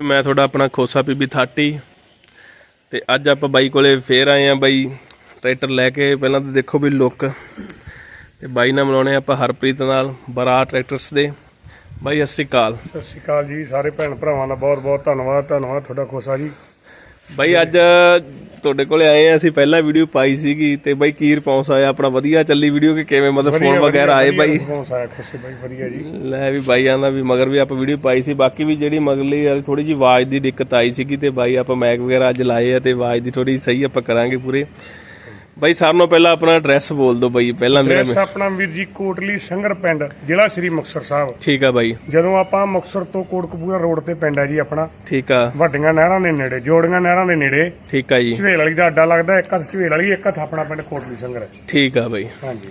ਮੈਂ ਤੁਹਾਡਾ ਆਪਣਾ ਖੋਸਾ ਪੀਬੀ 30 ਤੇ ਅੱਜ ਆਪਾਂ ਬਾਈ ਕੋਲੇ ਫੇਰ ਆਏ ਆ ਬਾਈ, ਟਰੈਕਟਰ ਲੈ ਕੇ। ਪਹਿਲਾਂ ਤਾਂ ਦੇਖੋ ਵੀ ਲੁੱਕ ਤੇ ਬਾਈ ਨਾਲ ਮਿਲਾਉਣੇ ਆਪਾਂ ਹਰਪ੍ਰੀਤ ਨਾਲ ਬਰਾ ਟਰੈਕਟਰਸ ਦੇ। ਬਾਈ, ਸਤਿ ਸ਼੍ਰੀ ਅਕਾਲ। ਸਤਿ ਸ਼੍ਰੀ ਅਕਾਲ ਜੀ, ਸਾਰੇ ਭੈਣ ਭਰਾਵਾਂ ਦਾ ਬਹੁਤ ਬਹੁਤ ਧੰਨਵਾਦ। ਧੰਨਵਾਦ ਤੁਹਾਡਾ ਖੋਸਾ ਜੀ। ਬਾਈ ਅੱਜ ਤੁਹਾਡੇ ਕੋਲੇ ਆਏ ਆ ਅਸੀਂ ਪਹਿਲਾਂ ਵੀਡੀਓ ਪਾਈ ਸੀਗੀ ਤੇ ਬਾਈ ਕੀ ਰਿਸਪੌਂਸ ਆਇਆ? ਆਪਣਾ ਵਧੀਆ ਚੱਲੀ ਵੀਡੀਓ ਕਿ ਕਿਵੇਂ ਮਤਲਬ ਫੋਨ ਵਗੈਰਾ ਆਏ ਬਾਈ? ਰਿਸਪੌਂਸ ਆਇਆ ਖੁਸ਼ੀ ਬਾਈ ਵਧੀਆ ਜੀ। ਲੈ ਵੀ ਬਾਈ ਆਂਦਾ ਵੀ ਮਗਰ ਵੀ ਆਪਾਂ ਵੀਡੀਓ ਪਾਈ ਸੀ ਬਾਕੀ ਵੀ ਜਿਹੜੀ ਮਗਰਲੀ ਯਾਰ ਥੋੜੀ ਜੀ ਆਵਾਜ਼ ਦੀ ਦਿੱਕਤ ਆਈ ਸੀਗੀ ਤੇ ਬਾਈ ਆਪਾਂ ਮੈਕ ਵਗੈਰਾ ਅੱਜ ਲਾਏ ਆ ਤੇ ਆਵਾਜ਼ ਦੀ ਥੋੜੀ ਸਹੀ ਆਪਾਂ ਕਰਾਂਗੇ ਪੂਰੇ। ਬਾਈ ਸਾਰਿਆਂ ਨਾਲੋਂ ਪਹਿਲਾਂ ਆਪਣਾ ਐਡਰੈਸ ਬੋਲ ਦਿਓ ਬਾਈ ਪਹਿਲਾਂ ਮੇਰਾ ਐਡਰੈਸ ਆਪਣਾ ਵੀਰ ਜੀ ਕੋਟਲੀ ਸੰਗਰ ਪਿੰਡ ਜ਼ਿਲ੍ਹਾ ਸ੍ਰੀ ਮੁਕਤਸਰ ਸਾਹਿਬ। ਠੀਕ ਆ ਬਾਈ। ਜਦੋਂ ਆਪਾਂ ਮੁਕਤਸਰ ਤੋਂ ਕੋਟਕਪੂਰਾ ਰੋਡ ਤੇ ਪਿੰਡ ਹੈ ਜੀ ਆਪਣਾ ਠੀਕ ਆ। ਵੱਡੀਆਂ ਨਹਿਰਾਂ ਦੇ ਨੇੜੇ ਜੋੜੀਆਂ ਨਹਿਰਾਂ ਦੇ ਨੇੜੇ। ਠੀਕ ਆ ਜੀ। ਝਵੇਲ ਵਾਲੀ ਦਾ ਅੱਡਾ ਲੱਗਦਾ ਇੱਕ ਹੱਥ ਝਵੇਲ ਵਾਲੀ ਇੱਕ ਹੱਥ ਆਪਣਾ ਪਿੰਡ ਕੋਟਲੀ ਸੰਗਰ। ਠੀਕ ਆ ਬਾਈ। ਹਾਂਜੀ।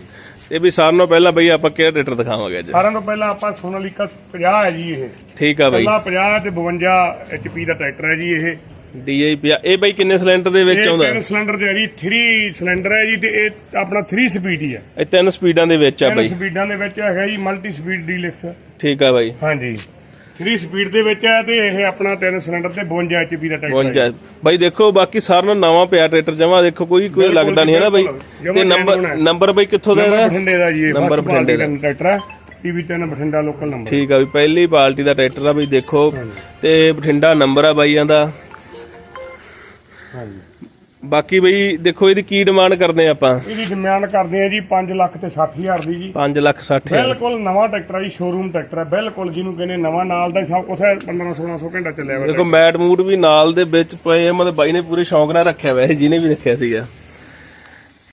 ਤੇ ਵੀ ਸਾਰਿਆਂ ਨਾਲੋਂ ਪਹਿਲਾਂ ਬਾਈ ਆਪਾਂ ਕਿਹੜਾ ਟਰੈਕਟਰ ਦਿਖਾਵਾਂਗੇ ਅੱਜ? ਸਾਰਿਆਂ ਤੋਂ ਪਹਿਲਾਂ ਆਪਾਂ ਸੋਨਾਲੀਕਾ 50 ਹੈ ਜੀ ਇਹ। ਠੀਕ ਆ ਬਾਈ। ਪਹਿਲਾ 50 ਤੇ 52 ਐਚਪੀ ਦਾ ਟਰੈਕਟਰ ਹੈ ਜੀ ਇਹ। ਡੀਆਈ ਇਹ ਬਾਈ ਕਿੰਨੇ ਸਿਲੰਡਰ ਦੇ ਵਿੱਚ ਇਹ ਆਉਂਦਾ? ਤਿੰਨ ਸਿਲੰਡਰ ਤੇ ਹੈ ਜੀ 3 ਸਿਲੰਡਰ ਹੈ ਜੀ ਤੇ ਇਹ ਆਪਣਾ 3 ਸਪੀਡ ਹੀ ਹੈ। ਇਹ ਤਿੰਨ ਸਪੀਡਾਂ ਦੇ ਵਿੱਚ ਆ ਤਿੰਨ ਬਾਈ। ਸਪੀਡਾਂ ਦੇ ਵਿੱਚ ਹੈਗਾ ਜੀ ਮਲਟੀ ਸਪੀਡ ਡੀਲਕਸ ਠੀਕ ਆ ਬਾਈ। ਹਾਂਜੀ। 3 ਸਪੀਡ ਦੇ ਵਿੱਚ ਹੈ ਤੇ ਇਹ ਆਪਣਾ ਤਿੰਨ ਸਿਲੰਡਰ ਤੇ 52 ਐਚਪੀ ਦਾ ਟਰੈਕਟਰ ਹੈ 52 ਬਾਈ ਦੇਖੋ ਬਾਕੀ ਸਾਰਿਆਂ ਨਾਲੋਂ ਨਵਾਂ ਪਿਆ ਟਰੈਕਟਰ ਜਮਾ ਦੇਖੋ ਕੋਈ ਕੋਈ ਬਿਲਕੁਲ ਲੱਗਦਾ ਨਹੀਂ ਹੈ ਨਾ ਬਾਈ। ਤੇ ਨੰਬਰ genuine ਹੈ। ਨੰਬਰ ਬਾਈ ਕਿੱਥੋਂ ਦਾ ਨੰਬਰ ਇਹਦਾ ਬਠਿੰਡੇ ਦਾ ਜੀ ਇਹ ਨੰਬਰ ਬਠਿੰਡੇ ਦਾ। ਟਰੈਕਟਰ ਹੈ। ਟੀਵੀ 3 ਬਠਿੰਡਾ ਲੋਕਲ ਨੰਬਰ ਠੀਕ ਆ ਵੀ ਪਹਿਲੀ ਪਾਰਟੀ ਦਾ ਟਰੈਕਟਰ ਆ ਬਈ ਦੇਖੋ। ਤੇ ਬਠਿੰਡਾ ਨੰਬਰ ਆ ਬਾਈਆਂ ਦਾ। ਹਾਂਜੀ। ਬਾਕੀ ਬਈ ਦੇਖੋ ਇਹਦੀ ਕੀ ਡਿਮਾਂਡ ਕਰਦੇ ਆ ਆਪਾਂ? ਇਹਦੀ ਡਿਮਾਂਡ ਕਰਦੇ ਆ ਜੀ 5 ਲੱਖ ਤੇ 60000 ਦੀ ਜੀ। 5 ਲੱਖ 60 ਹਜ਼ਾਰ। ਬਿਲਕੁਲ ਨਵਾਂ ਟਰੈਕਟਰ ਹੈ ਜੀ ਸ਼ੋਰੂਮ ਟਰੈਕਟਰ ਹੈ ਬਿਲਕੁਲ ਜਿਹਨੂੰ ਕਹਿੰਦੇ ਨਵਾਂ ਨਾਲ ਦਾ ਸਭ ਕੁਝ ਹੈ 15 1600 ਘੰਟਾ ਚੱਲਿਆ ਹੋਇਆ ਦੇਖੋ ਮੈਟ ਮੂਟ ਵੀ ਨਾਲ ਦੇ ਵਿੱਚ ਪਏ ਆ, ਮਤਲਬ ਬਾਈ ਨੇ ਪੂਰੇ ਸ਼ੌਂਕ ਨਾਲ ਰੱਖਿਆ ਹੋਇਆ ਸੀ ਜਿਹਨੇ ਵੀ ਰੱਖਿਆ ਸੀਗਾ।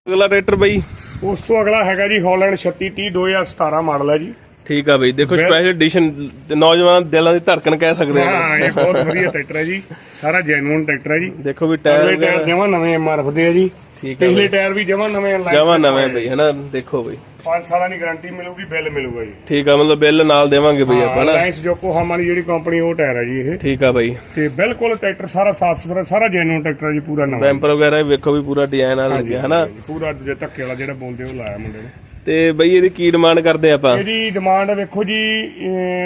ਅਗਲਾ ਟਰੈਕਟਰ ਬਈ? ਉਸ ਤੋਂ ਅਗਲਾ ਹੈਗਾ ਜੀ ਹਾਲੈਂਡ 3630 2017 ਮਾਡਲ ਹੈ ਜੀ। ਠੀਕ ਆ ਬਈ ਦੇਖੋ ਸਪੈਸ਼ਲ ਐਡੀਸ਼ਨ ਨੌਜਵਾਨ ਦਿਲਾਂ ਦੀ ਧੜਕਨ ਕਹਿ ਸਕਦੇ ਆ। ਹਾਂ ਇਹ ਬਹੁਤ ਵਧੀਆ ਟਰੈਕਟਰ ਹੈ ਜੀ। ਸਾਰਾ ਜੈਨੂਇਨ ਟਰੈਕਟਰ ਹੈ ਜੀ। ਦੇਖੋ ਵੀ ਟਾਇਰ ਅਗਲੇ ਟਾਇਰ ਜਮਾ ਨਵੇਂ ਐਮਆਰਐਫ ਦੇ ਆ ਜੀ। ਠੀਕ ਹੈ ਪਿਛਲੇ ਟਾਇਰ ਵੀ ਜਮਾ ਨਵੇਂ ਲਾਈਨ ਜਮਾ ਨਵੇਂ ਬਈ ਹਨਾ? ਦੇਖੋ ਬਈ। 5 ਸਾਲਾਂ ਦੀ ਗਾਰੰਟੀ ਮਿਲੂਗੀ ਬਿੱਲ ਮਿਲੂਗਾ ਜੀ। ਠੀਕ ਆ ਮਤਲਬ ਬਿੱਲ ਨਾਲ ਦੇਵਾਂਗੇ ਬਈ ਆਪਾਂ ਨਾ ਰਿਲਾਇੰਸ ਜੋਕੋਹਾਮਾ ਵਾਲੀ ਜਿਹੜੀ ਕੰਪਨੀ ਉਹ ਟਾਇਰ ਹੈ ਜੀ ਇਹ। ਠੀਕ ਆ ਬਈ। ਤੇ ਬਿਲਕੁਲ ਟਰੈਕਟਰ ਸਾਰਾ ਸਾਫ਼ ਸੁਥਰਾ ਸਾਰਾ ਜੈਨੂਇਨ ਟਰੈਕਟਰ ਹੈ ਜੀ ਪੂਰਾ ਨਵਾਂ। ਬੈਂਪਰ ਵਗੈਰਾ ਵੀ ਵੇਖੋ ਵੀ ਪੂਰਾ ਡਿਜ਼ਾਈਨ ਨਾਲ ਲੱਗਿਆ ਹਨਾ? ਪੂਰਾ ਜੇ ਧੱਕੇ ਵਾਲਾ ਜਿਹੜਾ ਬੋਲਦੇ ਉਹ ਲਾਇਆ ਮੁੰਡੇ ਨੇ। ਤੇ ਬਈ ਇਹਦੀ ਕੀ ਡਿਮਾਂਡ ਕਰਦੇ ਆਪਾਂ? ਇਹਦੀ ਡਿਮਾਂਡ ਵੇਖੋ ਜੀ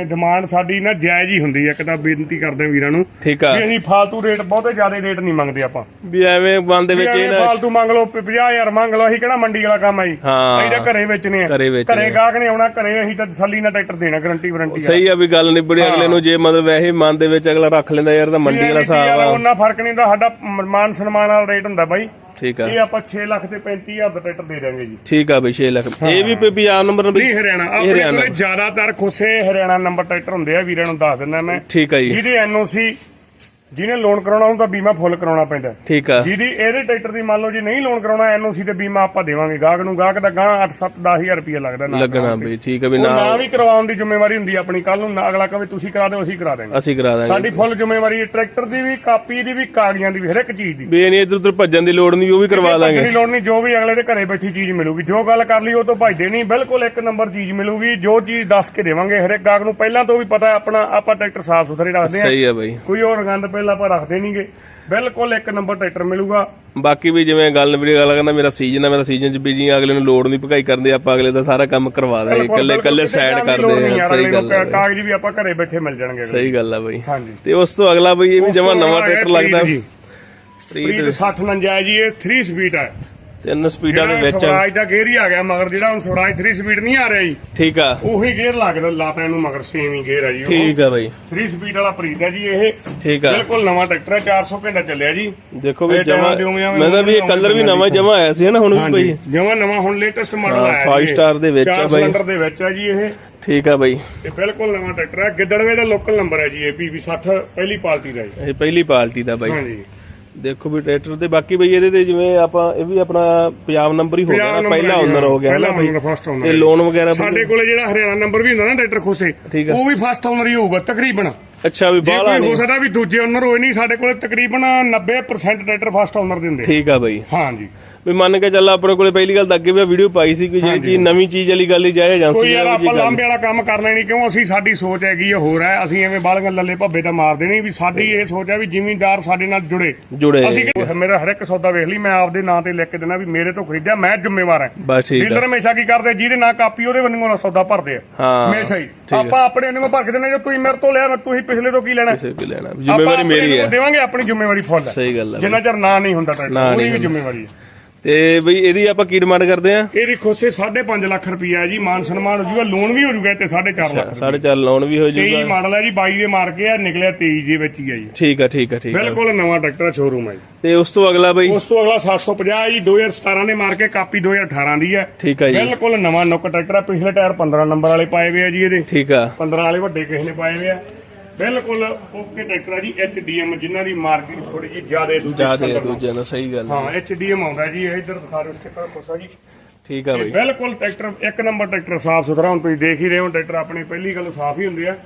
ਡਿਮਾਂਡ ਸਾਡੀ ਨਾ ਜਾਇਜ਼ ਹੀ ਹੁੰਦੀ ਹੈ ਇੱਕ ਤਾਂ ਬੇਨਤੀ ਕਰਦੇ ਵੀਰਾਂ ਨੂੰ ਠੀਕ ਆ। ਵੀ ਅਸੀਂ ਫਾਲਤੂ ਰੇਟ ਬਹੁਤੇ ਜ਼ਿਆਦਾ ਰੇਟ ਨਹੀਂ ਮੰਗਦੇ ਆਪਾਂ। ਵੀ ਐਵੇਂ ਮਨ ਦੇ ਵਿੱਚ ਇਹ ਨਾ ਫਾਲਤੂ ਮੰਗ ਲਓ 50000 ਮੰਗ ਲਓ ਅਸੀਂ ਕਿਹੜਾ ਮੰਡੀ ਵਾਲਾ ਕੰਮ ਹੈ ਜੀ? ਹਾਂ। ਅਸੀਂ ਤਾਂ ਘਰੇ ਵੇਚਨੇ ਆ। ਘਰੇ ਗਾਹਕ ਨੇ ਆਉਣਾ ਘਰੇ ਅਸੀਂ ਤਾਂ ਤਸੱਲੀ ਨਾਲ ਟਰੈਕਟਰ ਦੇਣਾ ਗਾਰੰਟੀ ਵਾਰੰਟੀ ਸਹੀ ਆ ਵੀ ਗੱਲ ਨਿਬੜੀ ਅਗਲੇ ਨੂੰ ਜੇ ਮਤਲਬ ਵੈਸੇ ਮਨ ਦੇ ਵਿੱਚ ਅਗਲਾ ਰੱਖ ਲੈਂਦਾ ਯਾਰ ਤਾਂ ਮੰਡੀ ਵਾਲਾ ਹਿਸਾਬ ਆ। ਉਹਨਾਂ ਫ਼ਰਕ ਨਹੀਂ ਹੁੰਦਾ ਸਾਡਾ ਮਾਨ ਸਨਮਾਨ ਵਾਲਾ ਰੇਟ ਹੁੰਦਾ ਬਾਈ। ਠੀਕ ਆ। ਇਹ ਆਪਾਂ 6 ਲੱਖ ਤੇ 35000 ਦਾ ਟਰੈਕਟਰ ਦੇ ਦਾਂਗੇ ਜੀ। ਠੀਕ ਆ ਬਈ 6 ਲੱਖ। ਇਹ ਵੀ ਪੀ ਆ ਨੰਬਰ ਨਹੀਂ ਹਰਿਆਣਾ। ਆਪਣੇ ਕੋਲੇ ਜ਼ਿਆਦਾਤਰ ਖੁੱਸੇ ਹਰਿਆਣਾ ਨੰਬਰ ਟਰੈਕਟਰ ਹੁੰਦੇ ਆ ਵੀਰਾਂ ਨੂੰ ਦੱਸ ਦਿੰਦਾ ਮੈਂ। ਠੀਕ ਆ ਜੀ। ਜਿਹਦੇ ਐਨਓਸੀ ਜਿਹਨੇ ਲੋਨ ਕਰਾਉਣਾ ਉਹਦਾ ਬੀਮਾ ਫੁੱਲ ਕਰਾਉਣਾ ਪੈਂਦਾ। ਠੀਕ ਆ। ਜਿਹਦੀ ਇਹਦੇ ਟਰੈਕਟਰ ਦੀ ਮੰਨ ਲਓ ਜੀ ਨਹੀਂ ਲੋਨ ਕਰਾਉਣਾ ਐਨਓਸੀ ਤੇ ਬੀਮਾ ਆਪਾਂ ਦੇਵਾਂਗੇ। ਗਾਹਕ ਨੂੰ ਗਾਹਕ ਦਾ ਗਾਂ 8 7 10000 ਰੁਪਏ ਲੱਗਦਾ ਨਾ ਲੱਗਣਾ ਬਈ ਠੀਕ ਆ ਵੀ ਨਾ ਨਾ ਵੀ ਕਰਵਾਉਣ ਦੀ ਜ਼ਿੰਮੇਵਾਰੀ ਹੁੰਦੀ ਆਪਣੀ। ਕੱਲ ਨੂੰ ਅਗਲਾ ਕਹੇ ਤੁਸੀਂ ਕਰਾ ਦਿਓ ਅਸੀਂ ਕਰਾ ਦੇਵਾਂਗੇ ਅਸੀਂ ਕਰਾ ਦਾਂਗੇ ਸਾਡੀ ਫੁੱਲ ਜ਼ਿੰਮੇਵਾਰੀ ਟਰੈਕਟਰ ਦੀ ਵੀ ਕਾਪੀ ਦੀ ਵੀ ਕਾਗਜ਼ਾਂ ਦੀ ਵੀ ਹਰ ਇੱਕ ਚੀਜ਼ ਦੀ। ਵੀ ਨਹੀਂ ਇਧਰ ਉਧਰ ਭੱਜਣ ਦੀ ਲੋੜ ਨਹੀਂ ਉਹ ਵੀ ਕਰਵਾ ਦਾਂਗੇ। ਨਹੀਂ ਲੋੜ ਨਹੀਂ ਜੋ ਵੀ ਅਗਲੇ ਦੇ ਘਰੇ ਬੈਠੀ ਚੀਜ਼ ਮਿਲੂਗੀ। ਜੋ ਗੱਲ ਕਰ ਲਈ ਉਹ ਤੋਂ ਭਜਦੇ ਨਹੀਂ ਬਿਲਕੁਲ ਇੱਕ ਨੰਬਰ ਚੀਜ਼ ਮਿਲੂਗੀ ਜੋ ਚੀਜ਼ ਦੱਸ ਕੇ ਦੇਵਾਂਗੇ ਹਰ ਇੱਕ ਗਾਹਕ ਨੂੰ। ਪਹਿਲਾਂ ਤੋਂ ਵੀ ਪਤਾ ਆਪਣਾ ਆਪਾਂ ਟਰੈਕਟਰ ਸਾਫ਼ ਸੁਥਰੇ ਰੱਖਦੇ ਆ ਸਹੀ ਆ ਬਈ। ਕੋਈ ਹੋਰ ਗੰਦ ਪਹਿਲਾਂ ਆਪਾਂ ਰੱਖਦੇ ਨਹੀਂਗੇ। ਬਿਲਕੁਲ ਇੱਕ ਨੰਬਰ ਟਰੈਕਟਰ ਮਿਲੂਗਾ। ਬਾਕੀ ਵੀ ਜਿਵੇਂ ਗੱਲ ਵੀਡੀਓ ਗੱਲ ਕਰਦਾ ਮੇਰਾ ਸੀਜ਼ਨ ਆ ਮੇਰਾ ਸੀਜ਼ਨ ਚ ਬਿਜ਼ੀ ਆ ਅਗਲੇ ਨੂੰ ਲੋੜ ਨਹੀਂ ਭਗਾਈ ਕਰਦੇ ਆਪਾਂ ਅਗਲੇ ਦਾ ਸਾਰਾ ਕੰਮ ਕਰਵਾ ਦਾਂਗੇ ਇਕੱਲੇ ਇਕੱਲੇ ਸਾਈਡ ਕਰਦੇ ਆ ਸਹੀ ਗੱਲ ਆ ਕਾਗਜ਼ ਵੀ ਆਪਾਂ ਘਰੇ ਬੈਠੇ ਮਿਲ ਜਾਣਗੇ ਸਹੀ ਗੱਲ ਆ ਬਈ। ਹਾਂਜੀ। ਤੇ ਉਸ ਤੋਂ ਅਗਲਾ ਬਈ ਇਹ ਵੀ ਜਮਾ ਨਵਾਂ ਟਰੈਕਟਰ ਲੱਗਦਾ। ਪ੍ਰੀਤ 60 ਨੰਜਾ ਜੀ ਇਹ 3 ਸਪੀਡ ਹੈ ਤਿੰਨ ਸਪੀਡਾਂ ਦੇ ਵਿੱਚ ਆ। ਸਵਰਾਜ ਦਾ ਗੇਅਰ ਹੀ ਆ ਗਿਆ ਮਗਰ ਜਿਹੜਾ ਹੁਣ ਸਵਰਾਜ 3 ਸਪੀਡ ਨਹੀਂ ਆ ਰਿਹਾ ਜੀ। ਠੀਕ ਆ। ਉਹੀ ਗੇਅਰ ਲੱਗਦਾ ਲਾਪਿਆਂ ਨੂੰ ਮਗਰ ਸੇਮ ਹੀ ਗੇਅਰ ਹੈ ਜੀ ਠੀਕ ਆ ਬਈ। 3 ਸਪੀਡ ਵਾਲਾ ਪ੍ਰੀਤ ਹੈ ਜੀ ਇਹ। ਠੀਕ ਆ। ਬਿਲਕੁਲ ਨਵਾਂ ਟਰੈਕਟਰ ਹੈ 400 ਘੰਟਾ ਚੱਲਿਆ ਜੀ। ਦੇਖੋ ਵੀ ਜਮਾ ਮੈਂ ਤਾਂ ਵੀ ਇਹ ਕਲਰ ਵੀ ਨਵਾਂ ਜਮਾ ਆਇਆ ਸੀ ਨਾ ਹੁਣ ਵੀ ਬਈ ਜਿਵੇਂ ਨਵਾਂ ਹੁਣ ਲੇਟੈਸਟ ਮਾਡਲ ਹਾਂ, ਆਇਆ ਜੀ ਇਹ। star ਦੇ ਵਿੱਚ ਆ ਬਾਈ। ਸਿਲੰਡਰ ਦੇ ਵਿੱਚ ਹੈ ਜੀ ਇਹ। ਠੀਕ ਆ ਬਈ। ਇਹ ਬਿਲਕੁਲ ਨਵਾਂ ਟਰੈਕਟਰ ਹੈ ਗਿੱਦੜਵੇ ਦਾ ਲੋਕਲ ਨੰਬਰ ਹੈ ਜੀ ਇਹ ਪੀਵੀ 60 ਪਹਿਲੀ ਪਾਰਟੀ ਦਾ ਜੀ। ਇਹ ਪਹਿਲੀ ਪਾਰਟੀ ਦਾ ਬਾਈ। ਹਾਂਜੀ। ਦੇਖੋ ਵੀ ਟਰੈਕਟਰ ਤੇ ਬਾਕੀ ਬਈ ਇਹਦੇ ਤੇ ਜਿਵੇਂ ਆਪਾਂ ਇਹ ਵੀ ਆਪਣਾ ਪੰਜਾਬ ਨੰਬਰ ਹੀ ਹੋ ਗਿਆ ਨਾ ਪਹਿਲਾ ਓਨਰ ਹੋ ਗਿਆ ਨਾ ਬਈ। ਤੇ ਲੋਨ ਵਗੈਰਾ ਸਾਡੇ ਕੋਲੇ ਜਿਹੜਾ ਹਰਿਆਣਾ ਨੰਬਰ ਵੀ ਹੁੰਦਾ ਨਾ ਟਰੈਕਟਰ ਖੋਸੇ। ਉਹ ਵੀ ਫਸਟ ਓਨਰ ਹੀ ਹੋਊਗਾ ਤਕਰੀਬਨ। ਅੱਛਾ ਵੀ ਬਾਹਲਾ ਕੋਈ ਹੋ ਨਹੀਂ ਸਕਦਾ ਵੀ ਦੂਜੇ ਓਨਰ ਹੋਏ ਨਹੀਂ ਸਾਡੇ ਕੋਲੇ ਤਕਰੀਬਨ 90% ਟਰੈਕਟਰ ਫਸਟ ਓਨਰ ਦੇ ਹੁੰਦੇ ਠੀਕ ਆ ਬਈ। ਹਾਂਜੀ। ਵੀ ਮੰਨ ਕੇ ਚੱਲ ਆਪਣੇ ਕੋਲੇ ਪਹਿਲੀ ਗੱਲ ਤਾਂ ਅੱਗੇ ਵੀ ਵੀਡੀਓ ਪਾਈ ਸੀ ਕਿ ਜਿਹੜੀ ਚੀਜ਼ ਨਵੀਂ ਚੀਜ਼ ਵਾਲੀ ਗੱਲ ਹੀ ਜਾਏ ਏਜੰਸੀ ਕੋਈ ਯਾਰ ਆਪਾਂ ਲਾਂਬੇ ਵਾਲਾ ਕੰਮ ਕਰਨਾ ਹੀ ਨਹੀਂ ਕਿਉਂ ਅਸੀਂ ਸਾਡੀ ਸੋਚ ਹੈਗੀ ਇਹ ਹੋਰ ਹੈ ਅਸੀਂ ਐਵੇਂ ਬਾਲਗਾਂ ਲੱਲੇ ਭੱਬੇ ਤਾਂ ਮਾਰਦੇ ਨਹੀਂ ਵੀ ਸਾਡੀ ਇਹ ਸੋਚ ਹੈ ਵੀ ਜ਼ਿਮੀਂਦਾਰ ਸਾਡੇ ਨਾਲ ਜੁੜੇ। ਜੁੜੇ। ਅਸੀਂ ਕਿ- ਮੇਰਾ ਹਰ ਇੱਕ ਸੌਦਾ ਵੇਖ ਲਈ ਮੈਂ ਆਪਦੇ ਨਾਂ ਤੇ ਲਿਖ ਕੇ ਦੇਣਾ ਵੀ ਮੇਰੇ ਤੋਂ ਖਰੀਦਿਆ ਮੈਂ ਜ਼ਿੰਮੇਵਾਰ ਹਾਂ। ਬਸ ਠੀਕ ਡੀਲਰ ਹਮੇਸ਼ਾ ਕੀ ਕਰਦੇ ਜਿਹਦੇ ਨਾਂ ਕਾਪੀ ਉਹਦੇ ਵੱਲੋਂ ਸੌਦਾ ਭਰਦੇ ਆ। ਹਮੇਸ਼ਾ ਹੀ। ਆਪਾਂ ਆਪਣੇ ਨੂੰ ਭਰ ਕੇ ਦਿੰਦੇ ਜੇ ਤੁਸੀਂ ਮੇਰੇ ਤੋਂ ਲਿਆ ਤੁਸੀਂ ਪਿਛਲੇ ਤੋਂ ਕੀ ਲੈਣਾ? ਕਿਸੇ ਵੀ ਲੈਣਾ? ਜ਼ਿੰਮੇਵਾਰੀ ਮੇਰੀ ਹੈ। ਦੇਵਾਂਗੇ ਆਪਣੀ ਜ਼ਿੰਮੇਵਾਰੀ ਫੁੱਲ। ਸਹੀ ਗੱਲ ਹੈ ਜਿੰਨਾ ਚਿਰ ਨਾਂ ਨਹੀਂ ਹੁੰਦਾ ਟਰੈਕਟਰ ਉਹਦੀ ਵੀ। ਜ਼ਿੰਮੇਵਾਰੀ ਹੈ। ਤੇ ਬਈ ਇਹਦੀ ਆਪਾਂ ਕੀ ਡਿਮਾਂਡ ਕਰਦੇ ਆ? ਇਹਦੀ ਖੋਸੇ 5.5 ਲੱਖ ਰੁਪਈਆ ਜੀ ਮਾਨ ਸਨਮਾਨ ਹੋ ਜੂਗਾ ਲੋਨ ਵੀ ਹੋ ਜੂਗਾ ਤੇ 4.5 ਲੱਖ ਸਾਢੇ ਚਾਰ ਲੋਨ ਵੀ ਹੋ 23 ਜਾਊਗਾ ਮਾਡਲ ਹੈ ਜੀ 22 ਦੇ ਮਾਰ ਕੇ ਆ ਨਿਕਲਿਆ 23 ਦੇ ਵਿੱਚ ਹੀ ਆ ਜੀ। ਠੀਕ ਆ ਠੀਕ ਆ ਠੀਕ ਆ। ਬਿਲਕੁਲ ਨਵਾਂ ਟਰੈਕਟਰ ਸ਼ੋਰੂਮ ਹੈ ਜੀ। ਤੇ ਉਸ ਤੋਂ ਅਗਲਾ ਬਈ? ਉਸ ਤੋਂ ਅਗਲਾ 750 ਜੀ 2017 ਦੇ ਮਾਰ ਕੇ ਕਾਪੀ 2018 ਦੀ ਹੈ ਠੀਕ ਆ ਜੀ। ਬਿਲਕੁਲ ਨਵਾਂ ਨੁੱਕ ਟਰੈਕਟਰ ਆ ਪਿਛਲੇ ਟਾਇਰ 15 ਨੰਬਰ ਵਾਲੇ ਪਾਏ ਹੋਏ ਆ ਜੀ ਇਹਦੇ। ਠੀਕ ਆ। 15 ਵਾਲੇ ਵੱਡੇ ਕਿਸੇ ਨੇ ਪਾਏ ਹੋਏ ਆ। ਬਿਲਕੁਲ ਓਕੇ ਟਰੈਕਟਰ ਆ ਜੀ ਐਚਡੀਐਮ ਜਿਨ੍ਹਾਂ ਦੀ ਮਾਰਕੀਟ ਥੋੜੀ ਜੀ ਜ਼ਿਆਦਾ ਦੂਜੇ ਜਿਆਦੇ। ਦੂਜੇ ਨਾਲ ਸਹੀ ਗੱਲ ਹਾਂ ਐਚਡੀਐਮ ਆਉਂਦਾ ਜੀ ਇੱਧਰ ਦਿਖਾ ਦਿਓ ਸਟicker ਕੋਸਾ ਜੀ। ਠੀਕ ਆ ਬਈ। ਬਿਲਕੁਲ ਟਰੈਕਟਰ ਇੱਕ ਨੰਬਰ ਟਰੈਕਟਰ ਸਾਫ਼ ਸੁਥਰਾ ਹੁਣ ਤੁਸੀਂ ਦੇਖ ਹੀ ਰਹੇ ਹੋ ਟਰੈਕਟਰ ਆਪਣੇ ਪਹਿਲੀ ਗੱਲ ਸਾਫ਼ ਹੀ ਹੁੰਦੇ ਆ।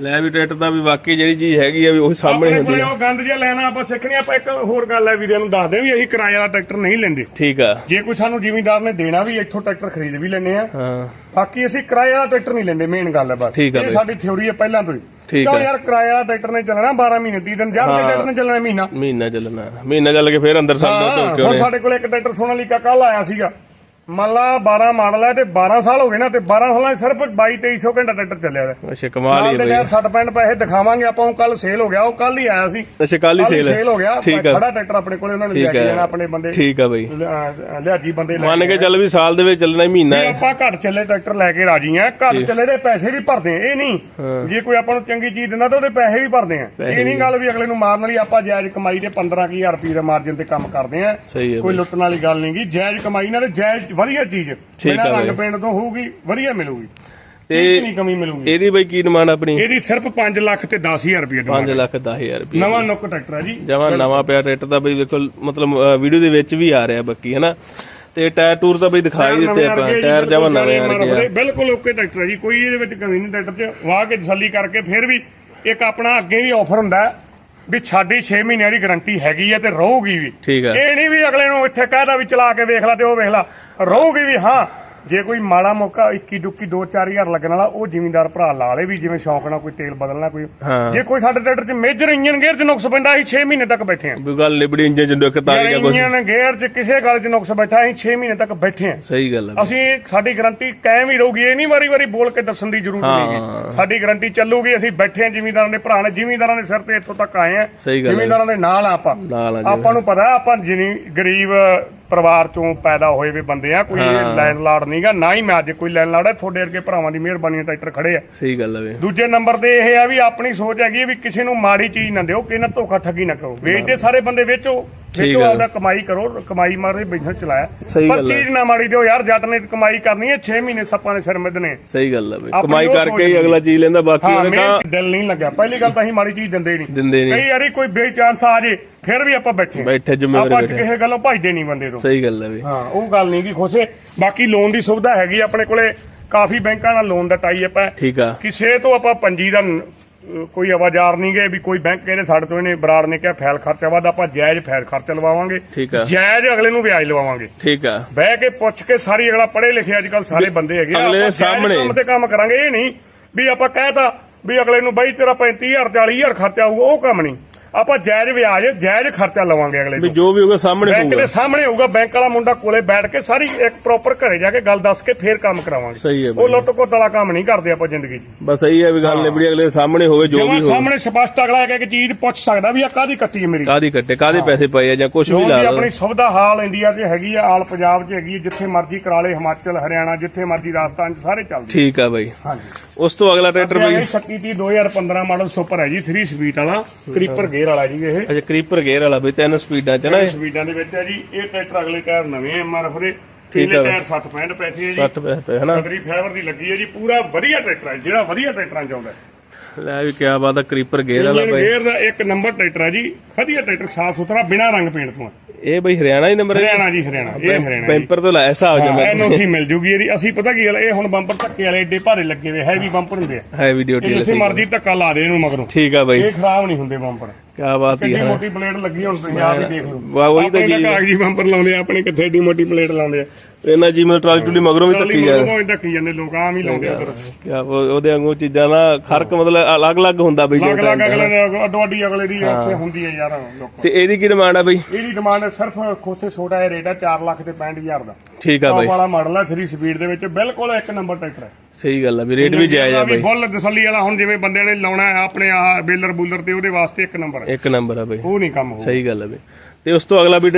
ਲੈ ਵੀ ਟਰੈਕਟਰ ਦਾ ਵੀ ਵਾਕਈ ਜਿਹੜੀ ਚੀਜ਼ ਹੈਗੀ ਆ ਵੀ ਉਹ ਸਾਹਮਣੇ ਹੁੰਦੀ ਆ। ਉਹ ਗੰਦ ਜਿਹਾ ਲੈਣਾ ਆਪਾਂ ਸਿੱਖਣੀ ਆਪਾਂ ਇੱਕ ਹੋਰ ਗੱਲ ਹੈ ਵੀਰੇ ਨੂੰ ਦੱਸਦੇ ਵੀ ਅਸੀਂ ਕਿਰਾਏ ਵਾਲਾ ਟਰੈਕਟਰ ਨਹੀਂ ਲੈਂਦੇ। ਠੀਕ ਆ। ਜੇ ਕੋਈ ਸਾਨੂੰ ਜ਼ਿਮੀਂਦਾਰ ਨੇ ਦੇਣਾ ਵੀ ਇੱਥੋਂ ਟਰੈਕਟਰ ਖਰੀਦ ਵੀ ਲੈਣੇ ਆ। ਹਾਂ। ਬਾਕੀ ਅਸੀਂ ਕਿਰਾਏ ਵਾਲਾ ਟਰੈਕਟਰ ਨਹੀਂ ਲੈਂਦੇ ਮੇਨ ਗੱਲ ਹੈ ਬਸ। ਇਹ। ਸਾਡੀ ਥਿਉਰੀ ਹੈ ਪਹਿਲਾਂ ਤੋਂ ਹੀ। ਠੀਕ ਕਿਉਂ ਆ। ਯਾਰ ਕਿਰਾਏ ਵਾਲਾ ਟਰੈਕਟਰ ਨੇ ਚੱਲਣਾ 12 ਮਹੀਨੇ 30 ਦਿਨ ਜਦ ਟਰੈਕਟਰ ਨੇ ਚੱਲਣਾ ਮਹੀਨਾ। ਮਹੀਨਾ ਚੱਲਣਾ। ਮਹੀਨਾ ਚੱਲ ਕੇ ਫੇਰ ਅੰਦਰ ਸਾਡਾ ਤੋਂ ਹਾਂ, ਹੁਣ। ਕੋਲ ਇੱਕ ਟਰੈਕਟਰ ਸੋਨਾਲੀਕਾ ਕੱਲ ਆਇਆ ਸੀਗਾ। ਮੰਨ ਲਾ 12 ਮਾਡਲ ਹੈ ਤੇ 12 ਸਾਲ ਹੋ ਗਏ ਨਾ ਤੇ 12 ਸਾਲਾਂ 'ਚ ਸਿਰਫ 22 2300 ਘੰਟਾ ਟਰੈਕਟਰ ਚੱਲਿਆ ਹੈ ਅੱਛਾ ਕਮਾਲ ਹੀ ਦੇ ਬਈ। ਯਾਰ 60 ਪੈਂਟ ਪੈਸੇ ਦਿਖਾਵਾਂਗੇ ਆਪਾਂ ਉਹ ਕੱਲ ਸੇਲ ਹੋ ਗਿਆ ਉਹ ਕੱਲ ਹੀ ਆਇਆ ਸੀ। ਅੱਛਾ ਕੱਲ ਹੀ ਸੇਲ ਸੇਲ ਹੋ। ਗਿਆ। ਖੜਾ ਟਰੈਕਟਰ ਆਪਣੇ ਕੋਲੇ ਉਹਨਾਂ ਨੇ ਲੈ ਕੇ ਜਾਣਾ ਆਪਣੇ ਬੰਦੇ। ਠੀਕ ਆ ਬਈ। ਲਿਆ- ਲਿਆਜੀ ਬੰਦੇ ਲੈ ਮੰਨ ਕੇ ਚੱਲ ਵੀ ਸਾਲ ਦੇ ਵਿੱਚ ਚੱਲਣਾ ਹੀ ਮਹੀਨਾ ਹੈ। ਆਪਾਂ ਘੱਟ ਚੱਲੇ ਟਰੈਕਟਰ ਲੈ ਕੇ ਰਾਜੀ ਆ। ਘੱਟ ਚੱਲੇ ਦੇ ਪੈਸੇ ਵੀ ਭਰਦੇ ਆ ਇਹ ਨਹੀਂ। ਜੇ ਕੋਈ ਆਪਾਂ ਨੂੰ ਚੰਗੀ ਚੀਜ਼ ਦਿੰਦਾ ਤਾਂ ਉਹਦੇ ਪੈਸੇ ਵੀ ਭਰਦੇ ਆ। ਇਹ ਨਹੀਂ ਗੱਲ ਵੀ ਅਗਲੇ ਨੂੰ ਮਾਰਨ ਵਾਲੀ ਆਪਾਂ ਜਾਇਜ਼ ਕਮਾਈ ਦੇ 15000 ਰੁਪਏ ਦੇ ਮਾਰਜਨ ਤੇ ਕੰਮ ਕਰਦੇ ਆ। ਹੈ ਕੋਈ ਲੁੱਟਣ ਵਾਲੀ ਗੱਲ ਨਹੀਂਗੀ ਜਾਇਜ਼ ਕਮਾਈ ਨਾਲ ਜਾਇਜ਼ ਵਧੀਆ ਚੀਜ਼। ਬਿਨਾਂ ਆ ਰੰਗ। ਪਿੰਡ ਤੋਂ ਹੋਊਗੀ ਵਧੀਆ ਮਿਲੂਗੀ। ਤੇ ਤੇ ਨਹੀਂ ਕਮੀ ਮਿਲੂਗੀ। ਇਹਦੀ ਬਈ ਕੀ ਡਿਮਾਂਡ ਆਪਣੀ? ਇਹਦੀ ਸਿਰਫ 5 ਲੱਖ ਤੇ 10000 ਰੁਪਏ 5 ਲੱਖ 10000 ਰੁਪਏ ਨਵਾਂ ਨੁੱਕ ਟਰੈਕਟਰ ਹੈ ਜੀ। ਜਮਾ ਨਵਾਂ ਪਿਆ ਟਰੈਕਟਰ ਦਾ ਬਈ ਦੇਖੋ ਮਤਲਬ ਵੀਡੀਓ ਦੇ ਵਿੱਚ ਵੀ ਆ ਰਿਹਾ ਬਾਕੀ ਹੈਨਾ? ਤੇ ਟਾਇਰ ਟੂਰ ਤਾਂ ਬਈ ਦਿਖਾ ਹੀ ਦਿੱਤੇ ਆਪਾਂ। ਟਾਇਰ ਜਮਾ ਨਵੇਂ ਆ ਰਹੇ ਆ। ਬਿਲਕੁਲ ਓਕੇ ਟਰੈਕਟਰ ਹੈ ਜੀ ਕੋਈ ਇਹਦੇ ਵਿੱਚ ਕਮੀ ਨਹੀਂ ਟਰੈਕਟਰ 'ਚ। ਵਾਹ ਕੇ ਤਸੱਲੀ ਕਰਕੇ ਫਿਰ ਵੀ ਇੱਕ ਆਪਣਾ ਅੱਗੇ ਵੀ ਆਫਰ ਹੁੰਦਾ ਹੈ। ਵੀ ਸਾਡੀ 6 ਮਹੀਨਿਆਂ ਦੀ ਗਾਰੰਟੀ ਹੈਗੀ ਹੈ ਤੇ ਰਹੂਗੀ ਵੀ। ਠੀਕ ਆ। ਇਹ ਨਹੀਂ ਵੀ ਅਗਲੇ ਨੂੰ ਇੱਥੇ ਕਹਿਦਾ ਵੀ ਚਲਾ ਕੇ ਵੇਖ ਲੈ ਤੇ ਉਹ ਵੇਖ ਲੈ। ਰਹੂਗੀ ਵੀ ਹਾਂ ਜੇ ਕੋਈ ਮਾੜਾ ਮੌਕਾ 21 ਡੁੱਕੀ 2-4000 ਲੱਗਣ ਵਾਲਾ ਉਹ ਜ਼ਿਮੀਂਦਾਰ ਭਰਾ ਲਾ ਲੇ ਵੀ ਜਿਵੇਂ ਸ਼ੌਂਕ ਨਾਲ ਕੋਈ ਤੇਲ ਬਦਲਣਾ ਕੋਈ ਜੇ ਕੋਈ ਸਾਡੇ ਟਰੈਕਟਰ 'ਚ ਮੇਜਰ ਇੰਜਨ ਗੇਅਰ 'ਚ ਨੁਕਸ ਪੈਂਦਾ ਅਸੀਂ 6 ਮਹੀਨੇ ਤੱਕ ਬੈਠੇ ਵੀ ਗੱਲ ਲਿਬੜੀ ਇੰਜਨ ਚ ਦਿੱਕਤ ਆ ਗਈ ਜਾਂ ਕੁਝ ਇੰਜਨ ਗੇਅਰ 'ਚ ਕਿਸੇ ਗੱਲ 'ਚ ਨੁਕਸ ਬੈਠਾ ਅਸੀਂ 6 ਮਹੀਨੇ ਤੱਕ ਬੈਠੇ ਹਾਂ। ਸਹੀ ਗੱਲ ਹੈ ਅਸੀਂ ਸਾਡੀ ਗਾਰੰਟੀ ਕਾਇਮ ਹੀ ਰਹੂਗੀ ਇਹ ਨਹੀਂ ਵਾਰੀ ਵਾਰੀ ਬੋਲ ਕੇ ਦੱਸਣ ਦੀ ਜ਼ਰੂਰਤ ਹਾਂ। ਨਹੀਂਗੀ ਸਾਡੀ ਗਾਰੰਟੀ ਚੱਲੂਗੀ ਅਸੀਂ ਬੈਠੇ ਹਾਂ ਜ਼ਿਮੀਂਦਾਰਾਂ ਦੇ ਭਰਾ ਨੇ ਜ਼ਿਮੀਂਦਾਰਾਂ ਦੇ ਸਿਰ ਤੇ ਇੱਥੋਂ ਤੱਕ ਆਏ ਆ। ਜ਼ਿਮੀਂਦਾਰਾਂ ਦੇ ਨਾਲ ਆ ਆਪਾਂ। ਆ ਆਪਾਂ ਨੂੰ ਪਤਾ ਆਪਾਂ ਗਰੀਬ ਪਰਿਵਾਰ ਚੋਂ ਪੈਦਾ ਹੋਏ ਵੀ ਬੰਦੇ ਆ ਕੋਈ ਲੈਂਡਲਾਰਡ ਨਹੀਂਗਾ ਨਾ ਹੀ ਮੈਂ ਅੱਜ ਕੋਈ ਲੈਂਡਲਾਰਡ ਹੈ ਤੁਹਾਡੇ ਵਰਗੇ ਭਰਾਵਾਂ ਦੀ ਮਿਹਰਬਾਨੀ ਨਾਲ ਟਰੈਕਟਰ ਖੜੇ ਆ। ਸਹੀ ਗੱਲ ਹੈ ਬਈ ਦੂਜੇ ਨੰਬਰ ਤੇ ਇਹ ਆ ਵੀ ਆਪਣੀ ਸੋਚ ਹੈਗੀ ਹੈ ਵੀ ਕਿਸੇ ਨੂੰ ਮਾੜੀ ਚੀਜ਼ ਨਾ ਦਿਓ ਕਿਸੇ ਨਾਲ ਧੋਖਾ ਠੱਗੀ ਨਾ ਕਰੋ। ਵੇਚਦੇ ਸਾਰੇ ਬੰਦੇ ਵੇਚੋ। ਵੇਚੋ ਗੱਲ। ਆਪਦਾ ਕਮਾਈ ਕਰੋ ਕਮਾਈ ਮਾਰੇ ਬਿਜ਼ਨਸ ਚਲਾਇਆ। ਸਹੀ ਪਰ ਗੱਲ ਹੈ। ਚੀਜ਼ ਨਾ ਮਾੜੀ ਦਿਓ ਯਾਰ ਜੱਟ ਨੇ ਕਮਾਈ ਕਰਨੀ ਹੈ 6 ਮਹੀਨੇ ਸੱਪਾਂ ਦੇ ਸਿਰ ਮਿੱਧਨੇ। ਸਹੀ ਗੱਲ ਹੈ ਬਈ। ਆਪਣੀ ਕਮਾਈ ਉਹ ਕਰਕੇ ਹੀ ਸੋਚ ਅਗਲਾ ਚੀਜ਼ ਲੈਂਦਾ ਬਾਕੀ ਹਾਂ ਉਹਨੇ ਤਾਂ ਦਿਲ ਨਹੀਂ ਲੱਗਿਆ। ਪਹਿਲੀ ਗੱਲ ਤਾਂ ਅਸੀਂ ਮਾੜੀ ਚੀਜ਼ ਦਿੰਦੇ ਹੀ ਨਹੀਂ। ਦਿੰਦੇ ਨਹੀਂ। ਕਈ ਵਾਰੀ ਕੋਈ ਬੇਚਾਂਸ ਆ ਜੇ ਫਿਰ ਵੀ ਆਪਾਂ ਬੈਠੇ ਹਾਂ। ਬੈਠੇ ਜ਼ਿੰਮੇਵਾਰੀ ਆਪਾਂ ਬੈਠੇ। ਕਿਸੇ ਗੱਲੋਂ ਭਜਦੇ ਨਹੀਂ ਬੰਦੇ ਤੋਂ। ਸਹੀ ਗੱਲ ਹੈ ਬਈ। ਹਾਂ ਉਹ ਗੱਲ ਨਹੀਂ ਕਿ ਖੁਸ਼ੇ ਬਾਕੀ ਲੋਨ ਦੀ ਸੁਵਿਧਾ ਹੈਗੀ ਆਪਣੇ ਕੋਲੇ। ਕਾਫੀ ਬੈਂਕਾਂ ਨਾਲ ਲੋਨ ਦਾ ਟਾਈ ਅਪ ਹੈ। ਠੀਕ ਆ। ਕਿਸੇ ਤੋਂ ਆਪਾਂ ਪੰਜੀ ਦਾ ਨ- ਕੋਈ ਆਵਾਜ਼ਾਰ ਨਹੀਂ ਗਏ ਵੀ ਕੋਈ ਬੈਂਕ ਕਹਿੰਦੇ ਸਾਡੇ ਤੋਂ ਇਹਨੇ ਬਰਾੜ ਨੇ ਕਿਹਾ ਫਾਈਲ ਖਰਚਾ ਵੱਧ ਆਪਾਂ ਜਾਇਜ਼ ਫਾਈਲ ਖਰਚਾ ਲਵਾਵਾਂਗੇ ਠੀਕ ਆ ਜਾਇਜ਼ ਅਗਲੇ ਨੂੰ ਵਿਆਜ ਲਵਾਵਾਂਗੇ ਠੀਕ ਆ ਬਹਿ ਕੇ ਪੁੱਛ ਕੇ ਸਾਰੀ ਅਗਲਾ ਪੜ੍ਹੇ ਲਿਖੇ ਅੱਜ ਕੱਲ ਸਾਰੇ ਬੰਦੇ ਹੈਗੇ। ਅਗਲੇ ਸਾਹਮਣੇ। ਕੰਮ ਤੇ ਕੰਮ ਕਰਾਂਗੇ ਇਹ ਨਹੀਂ ਵੀ ਆਪਾਂ ਕਹਿਤਾ ਵੀ ਅਗਲੇ ਨੂੰ ਬਈ ਤੇਰਾ 35000 40000 ਖਰਚਾ ਆਊਗਾ ਉਹ ਕੰਮ ਨਹੀਂ ਆਪਾਂ ਜਾਇਜ਼ ਵਿਆਜ ਜਾਇਜ਼ ਖਰਚਾ ਲਵਾਂਗੇ ਅਗਲੇ ਵੀ ਤੋਂ। ਜੋ ਵੀ ਹੋਗਾ ਸਾਹਮਣੇ ਬੈਂਕ ਦੇ ਹੋਊਗਾ। ਸਾਹਮਣੇ ਹੋਊਗਾ ਬੈਂਕ ਵਾਲਾ ਮੁੰਡਾ ਕੋਲੇ ਬੈਠ ਕੇ ਸਾਰੀ ਇੱਕ ਪ੍ਰੋਪਰ ਘਰੇ ਜਾ ਕੇ ਗੱਲ ਦੱਸ ਕੇ ਫੇਰ ਕੰਮ ਕਰਾਵਾਂਗੇ। ਸਹੀ ਹੈ ਉਹ ਬਈ। ਲੁੱਟ ਕੋਟ ਵਾਲਾ ਕੰਮ ਨਹੀਂ ਕਰਦੇ ਆਪਾਂ ਜ਼ਿੰਦਗੀ 'ਚ। ਬਸ ਸਹੀ ਹੈ ਵੀ ਗੱਲ ਨਿਬੜੀ ਅਗਲੇ ਦੇ ਸਾਹਮਣੇ ਹੋਵੇ ਜੋ ਵੀ ਹੋਵੇ। ਸਾਹਮਣੇ ਸਪਸ਼ਟ ਅਗਲਾ ਇੱਕ ਇੱਕ ਚੀਜ਼ ਪੁੱਛ ਸਕਦਾ ਵੀ ਆ ਕਾਦੀ ਕੱਟੀ ਹੈ ਮੇਰੀ? ਕਾਦੀ ਕੱਟੇ ਕਾਦੇ ਪੈਸੇ ਪਏ ਆ ਜਾਂ ਕੁਝ ਵੀ ਲਾ ਲਓ ਆਪਣੀ ਸੁਵਿਧਾ ਹਾਲ ਇੰਡੀਆ 'ਚ ਹੈਗੀ ਆ ਆਲ ਪੰਜਾਬ 'ਚ ਹੈਗੀ ਆ ਜਿੱਥੇ ਮਰਜ਼ੀ ਕਰਾ ਲੇ ਹਿਮਾਚਲ ਹਰਿਆਣਾ ਜਿੱਥੇ ਮਰਜ਼ੀ ਰਾਜਸਥਾਨ 'ਚ ਸਾਰੇ ਚੱਲਦੇ ਠੀਕ ਆ ਬਾਈ। ਹਾਂਜੀ। ਉਸ ਤੋਂ ਅਗਲਾ ਟਰੈਕਟਰ ਬਈ 36 2015 ਮਾਡਲ ਸੁਪਰ ਹੈ ਜੀ 3 ਸਪੀਡ ਵਾਲਾ ਕ੍ਰੀਪਰ ਗੇਅਰ ਵਾਲਾ ਜੀ ਇਹ ਅੱਛਾ ਕ੍ਰੀਪਰ ਗੇਅਰ ਵਾਲਾ ਬਈ ਤਿੰਨ ਸਪੀਡਾਂ ਚ ਨਾ ਇਹ? ਸਪੀਡਾਂ ਦੇ ਵਿੱਚ ਹੈ ਜੀ ਇਹ ਟਰੈਕਟਰ ਅਗਲੇ ਟਾਇਰ ਨਵੇਂ ਐਮਆਰਐਫ ਦੇ ਠੀਕ ਪਿਛਲੇ ਆ। ਟਾਇਰ 60 65 ਪੈਸੇ ਹੈ ਜੀ 60 ਪੈਸੇ ਪਏ ਹਨਾ ਕਦਰੀ ਫਾਈਬਰ ਦੀ ਲੱਗੀ ਹੈ ਜੀ ਪੂਰਾ ਵਧੀਆ ਟਰੈਕਟਰ ਹੈ ਜਿਹੜਾ ਵਧੀਆ ਟਰੈਕਟਰਾਂ ਚ ਆਉਂਦਾ ਹੈ ਲੈ ਵੀ ਕਿਆ ਬਾਤ ਆ ਕ੍ਰੀਪਰ ਗੇਅਰ ਵਾਲਾ ਬਾਈ ਗੇਅਰ ਦਾ ਇੱਕ ਨੰਬਰ ਟਰੈਕਟਰ ਹੈ ਜੀ ਵਧੀਆ ਟਰੈਕਟਰ ਸਾਫ਼ ਸੁਥਰਾ ਬਿਨਾ ਰੰਗ ਪੇਂਟ ਤੋਂ ਹੈ। ਇਹ ਬਈ ਹਰਿਆਣਾ ਹੀ ਨੰਬਰ ਹੈ ਹਰਿਆਣਾ ਜੀ ਹਰਿਆਣਾ। ਇਹ ਹਰਿਆਣਾ। ਪੈਂਪਰ ਤੋਂ ਲਾਇਆ ਹਿਸਾਬ ਜਮਾ ਐਨਓਸੀ ਮਿਲ ਜੂਗੀ ਇਹਦੀ। ਅਸੀਂ ਪਤਾ ਕੀ ਗੱਲ ਇਹ ਹੁਣ ਬੰਪਰ ਧੱਕੇ ਵਾਲੇ ਏਡੇ ਭਾਰੇ ਲੱਗੇ ਹੋਏ ਹੈਵੀ ਬੰਪਰ ਹੁੰਦੇ ਆ। ਹੈਵੀ ਡਿਊਟੀ ਵਾਲੇ ਜਿੱਥੇ ਸਹੀ ਮਰਜ਼ੀ ਧੱਕਾ ਲਾ ਦੇ ਇਹਨੂੰ ਮਗਰੋਂ। ਠੀਕ ਆ ਬਾਈ। ਇਹ ਖਰਾਬ ਨਹੀਂ ਹੁੰਦੇ ਬੰਪਰ। ਕੀ ਬਾਤ ਹੀ ਕਿੰਨੀ ਹੈ। ਮੋਟੀ ਪਲੇਟ ਲੱਗੀ ਹੁਣ ਤੁਸੀਂ ਆਪ ਹੀ ਦੇਖ ਲਓ। ਵਾਹ ਉਹੀ ਤਾਂ ਆਪਣੇ ਚੀਜ਼ ਕਾਗਜ਼ੀ ਬੰਪਰ ਲਾਉਂਦੇ ਆ ਆਪਣੇ ਕਿੱਥੇ ਏਡੀ ਮੋਟੀ ਪਲੇਟ ਲਾਉਂਦੇ ਆ। ਇਹਨਾਂ ਜੀ ਮੈਂ ਟਰਾਲੀ ਟੁਲੀ ਮਗਰੋਂ ਵੀ ਧੱਕੀ ਜਾ ਜਾਂਦੇ। ਲੋਕ ਆਮ ਹੀ ਲਾਉਂਦੇ ਉਧਰ। ਕੀ ਉਹਦੇ ਵਾਂਗੂ ਚੀਜ਼ਾਂ ਨਾ ਖਰਕ ਮਤਲਬ ਅਲੱਗ-ਅਲੱਗ ਹੁੰਦਾ ਬਈ ਲੱਗ ਲੱਗ ਅਗਲੇ ਦੇ ਅੱਡੋ ਅੱਡੀ ਅਗਲੇ ਦੀ ਉੱਥੇ ਹੁੰਦੀ ਹੈ ਯਾਰ ਲੋਕ ਤੇ ਇਹਦੀ ਕੀ ਡਿਮਾਂਡ ਆ ਬਈ? ਇਹਦੀ ਡਿਮਾਂਡ ਸਿਰਫ ਖੋਸੇ ਛੋਟਾ ਜਿਹਾ ਰੇਟ ਆ 4 ਲੱਖ ਤੇ 65000 ਦਾ। ਠੀਕ ਆ ਬਈ। ਵਾਲਾ ਮਾਡਲ ਹੈ 3 ਸਪੀਡ ਦੇ ਵਿੱਚ ਬਿਲਕੁਲ ਇੱਕ ਨੰਬਰ ਟਰੈਕਟਰ ਹੈ ਸਹੀ ਗੱਲ ਆ ਵੀ ਰੇਟ ਵੀ ਜਾਇਜ਼ ਆ ਬਈ। ਫੁੱਲ ਤਸੱਲੀ ਵਾਲਾ ਹੁਣ ਜਿਵੇਂ ਬੰਦਿਆਂ ਨੇ ਲਾਉਣਾ ਹੈ ਆਪਣੇ ਆਹ ਬੇਲਰ ਬੂਲਰ ਤੇ ਉਹਦੇ ਵਾਸਤੇ ਇੱਕ ਨੰਬਰ ਹੈ ਇੱਕ ਨੰਬਰ ਆ ਬਈ। ਉਹ ਨਹੀਂ ਕੰਮ ਹੋਊ ਸਹੀ ਗੱਲ ਆ ਬਈ। ਤੇ ਉਸ ਤੋਂ ਅਗਲਾ ਵੀ